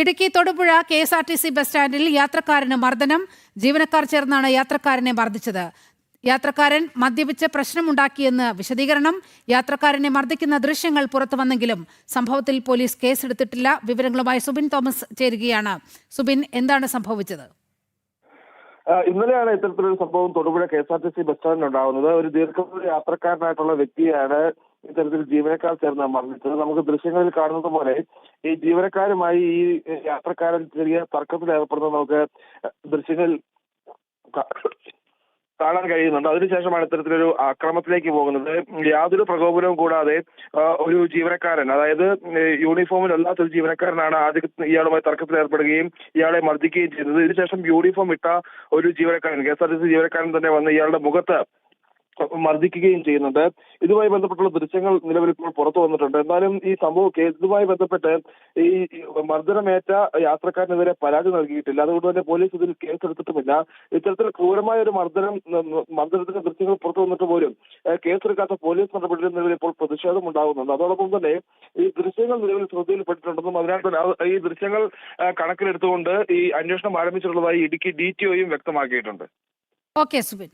Idukki Thodupuzha K S R T C bus സ്റ്റാൻഡിൽ യാത്രക്കാരന് മർദ്ദനം ജീവനക്കാർ ചേർന്നാണ് യാത്രക്കാരനെ മർദ്ദിച്ചത്. യാത്രക്കാരൻ മദ്യപിച്ച് പ്രശ്നമുണ്ടാക്കിയെന്ന് വിശദീകരണം യാത്രക്കാരനെ മർദ്ദിക്കുന്ന ദൃശ്യങ്ങൾ പുറത്തു വന്നെങ്കിലും സംഭവത്തിൽ പോലീസ് കേസെടുത്തിട്ടില്ല. വിവരങ്ങളുമായി സുബിൻ തോമസ് ചേരുകയാണ്. സുബിൻ എന്താണ് സംഭവിച്ചത്? ഇന്നലെയാണ് ഇത്തരത്തിലൊരു സംഭവം Thodupuzha K S R T C bus സ്റ്റാൻഡിൽ ഉണ്ടാകുന്നത്. ഒരു ദീർഘദൂര യാത്രക്കാരനായിട്ടുള്ള വ്യക്തിയാണ് ഇത്തരത്തിൽ ജീവനക്കാർ ചേർന്ന് മർദ്ദിച്ചത് നമുക്ക് ദൃശ്യങ്ങളിൽ കാണുന്നത് പോലെ ഈ ജീവനക്കാരുമായി ഈ യാത്രക്കാരൻ ചെറിയ തർക്കത്തിൽ ഏർപ്പെടുന്നത് നമുക്ക് ദൃശ്യങ്ങളിൽ കാണാൻ കഴിയുന്നുണ്ട്. അതിനുശേഷമാണ് ഇത്തരത്തിലൊരു അക്രമത്തിലേക്ക് പോകുന്നത്. യാതൊരു പ്രകോപനവും കൂടാതെ ഒരു ജീവനക്കാരൻ അതായത് യൂണിഫോമിലല്ലാത്ത ഒരു ജീവനക്കാരനാണ് ആദ്യം ഇയാളുമായി തർക്കത്തിൽ ഏർപ്പെടുകയും ഇയാളെ മർദ്ദിക്കുകയും ചെയ്തത്. ഇതിനുശേഷം യൂണിഫോം ഇട്ട ഒരു ജീവനക്കാരൻ K S R T C ജീവനക്കാരൻ തന്നെ വന്ന് ഇയാളുടെ മുഖത്ത് മർദ്ദിക്കുകയും ചെയ്യുന്നുണ്ട്. ഇതുമായി ബന്ധപ്പെട്ടുള്ള ദൃശ്യങ്ങൾ നിലവിൽ ഇപ്പോൾ പുറത്തു വന്നിട്ടുണ്ട്. എന്നാലും ഈ സംഭവം കേസുമായി ബന്ധപ്പെട്ട് ഈ മർദ്ദനമേറ്റ യാത്രക്കാരനെതിരെ പരാതി നൽകിയിട്ടില്ല. അതുകൊണ്ട് തന്നെ പോലീസ് ഇതിൽ കേസെടുത്തിട്ടുമില്ല. ഇത്തരത്തിൽ ക്രൂരമായ ഒരു മർദ്ദനം മർദ്ദനത്തിന്റെ ദൃശ്യങ്ങൾ പുറത്തു വന്നിട്ട് പോലും കേസെടുക്കാത്ത പോലീസ് നടപടിയിൽ നിലവിൽ ഇപ്പോൾ പ്രതിഷേധം ഉണ്ടാകുന്നുണ്ട്. അതോടൊപ്പം തന്നെ ഈ ദൃശ്യങ്ങൾ നിലവിൽ ശ്രദ്ധയിൽപ്പെട്ടിട്ടുണ്ടെന്നും അതിനാൽ തന്നെ ഈ ദൃശ്യങ്ങൾ കണക്കിലെടുത്തുകൊണ്ട് ഈ അന്വേഷണം ആരംഭിച്ചിട്ടുള്ളതായി ഇടുക്കി ഡി ടി ഒയും വ്യക്തമാക്കിയിട്ടുണ്ട്. ഓക്കെ സുബിൻ.